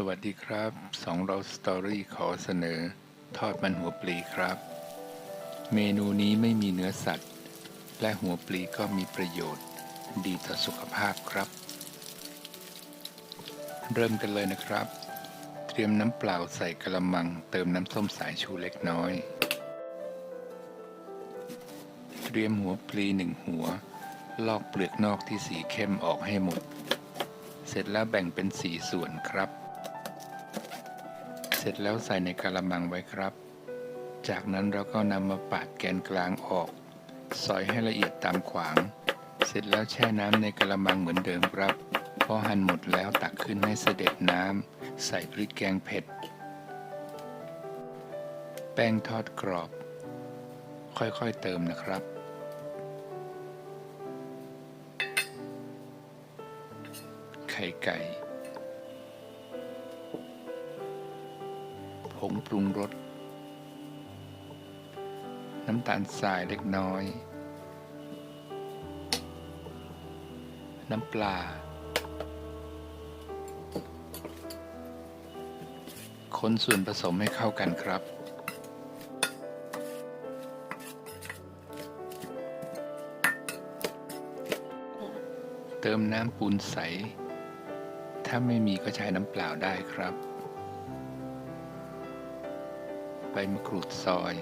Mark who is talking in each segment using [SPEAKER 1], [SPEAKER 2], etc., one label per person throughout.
[SPEAKER 1] สวัสดีครับสองเราสตอรี่ขอเสนอ ทอดมันหัวปลีครับ เมนูนี้ไม่มีเนื้อสัตว์ และหัวปลีก็มีประโยชน์ ดีต่อสุขภาพครับ เริ่มกันเลยนะครับ เตรียมน้ำเปล่าใส่กระมัง เติมน้ำส้มสายชูเล็กน้อย เตรียมหัวปลีหนึ่งหัว ลอกเปลือกนอกที่สีเข้มออกให้หมด เสร็จแล้วแบ่งเป็นสีส่วนครับ ร็จแล้วใส่ในกระมังไว้ครับ จากนั้นเราก็นำมาปาดแกนกลางออก ซอยให้ละเอียดตามขวาง เสร็จแล้วแช่น้ำในกระมังเหมือนเดิมครับ พอหั่นหมดแล้วตักขึ้นให้เสด็จน้ำ ใส่พริกแกงเผ็ด แป้งทอดกรอบ ค่อยๆเติมนะครับไข่ไก่ งปรุงรส น้ำตาลทรายเล็กน้อย น้ำปลา คนส่วนผสมให้เข้ากันครับเติมน้ำปูนใส ถ้าไม่มีก็ใช้น้ำเปล่าได้ครับ บมะกรูดซอย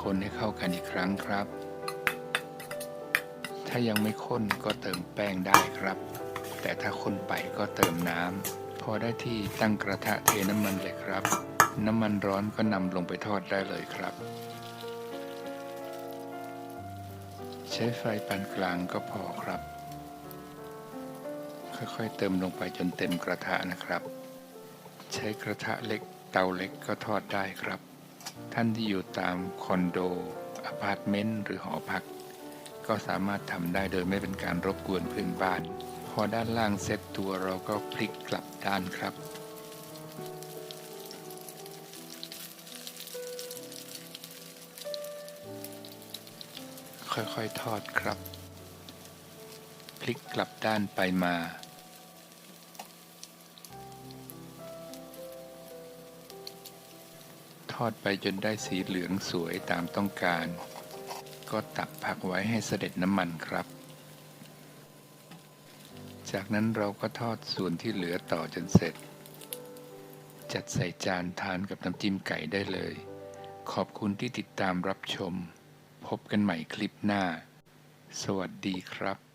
[SPEAKER 1] คนให้เข้ากันอีกครั้งครับ ถ้ายังไม่ข้นก็เติมแป้งได้ครับ แต่ถ้าข้นไปก็เติมน้ำ พอได้ที่ตั้งกระทะเทน้ำมันเลยครับ น้ำมันร้อนก็นำลงไปทอดได้เลยครับ ใช้ไฟปานกลางก็พอครับ ค่อยๆเติมลงไปจนเต็มกระทะนะครับ ใช้กระทะเล็ก เตาเล็กก็ทอดได้ครับ ท่านที่อยู่ตามคอนโดอพาร์ตเมนต์หรือหอพัก ก็สามารถทำได้โดยไม่เป็นการรบกวนเพื่อนบ้าน พอด้านล่างเซตตัวเราก็พลิกกลับด้านครับ ค่อยๆทอดครับ พลิกกลับด้านไปมา ทอดไปจนได้สีเหลืองสวยตามต้องการ ก็ตักพักไว้ให้เสด็จน้ำมันครับ จากนั้นเราก็ทอดส่วนที่เหลือต่อจนเสร็จ จัดใส่จานทานกับน้ำจิ้มไก่ได้เลย ขอบคุณที่ติดตามรับชม พบกันใหม่คลิปหน้า สวัสดีครับ